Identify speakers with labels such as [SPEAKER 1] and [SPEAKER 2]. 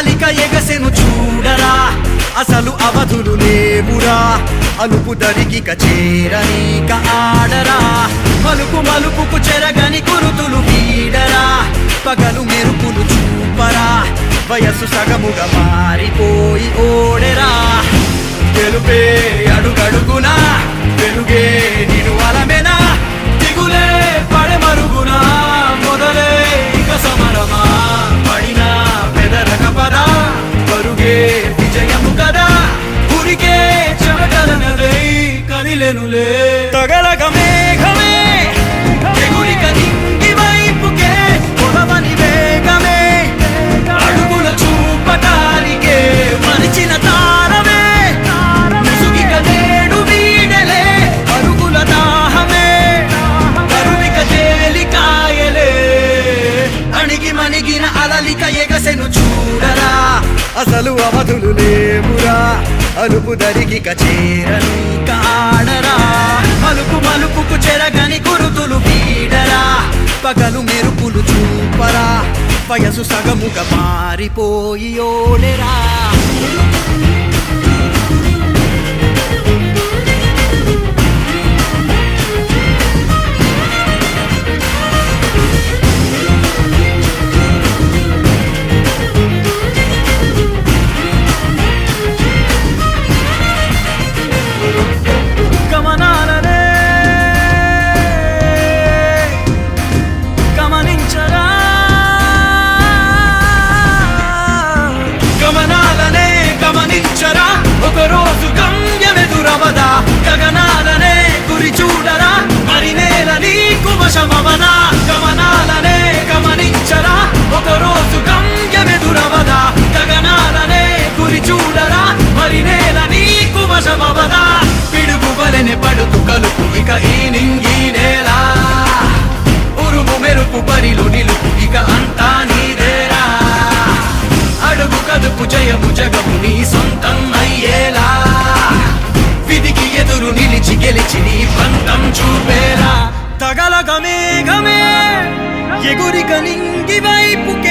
[SPEAKER 1] కదలిక ఎగసెను చూడరా. అసలు అవధులు లేవురా. అలుపు దరికి చేరనీక ఆడరా. మలుపు మలుపుకు చెరగని కురుతులు వీడరా. పగలు మెరుపులు చూపరా. వయస్సు సగముగా మారిపోయి ఓడెరా. కదిలెనులే తగలగ మేఘమే ఎగురిక నింగి వైపుకే పొడవని వేగమే. అడుగుల చూపటానికే మరిచిన తారమే. ముసుగిక నేడు వీడలే అరుగుల దాహమే. కరువిక తేలికాయలే అణిగి మణిగిన అలలిక ఎగసెను చూడరా. అసలు అవధులు లేవురా. అలుపు దరిగిక చేరని కాడరా. మలుపు మలుపుకు చెరగని గురుతులు వీడరా పగలు మెరుపులు చూపరా. వయసు సగముగా మారిపోయి ఓడెరా. నీకు గమనాలనే గమనించరా. ఒక గమ్యమెదురవదా గగనాలనే గురి చూడరా. మరి నేల నీకు వశమవదా. పిడుగు వలెనే పడుతు కలుపు ఇక ఈ నింగి గగలగమే గమే. ఎగురిక నింగి వైపుకే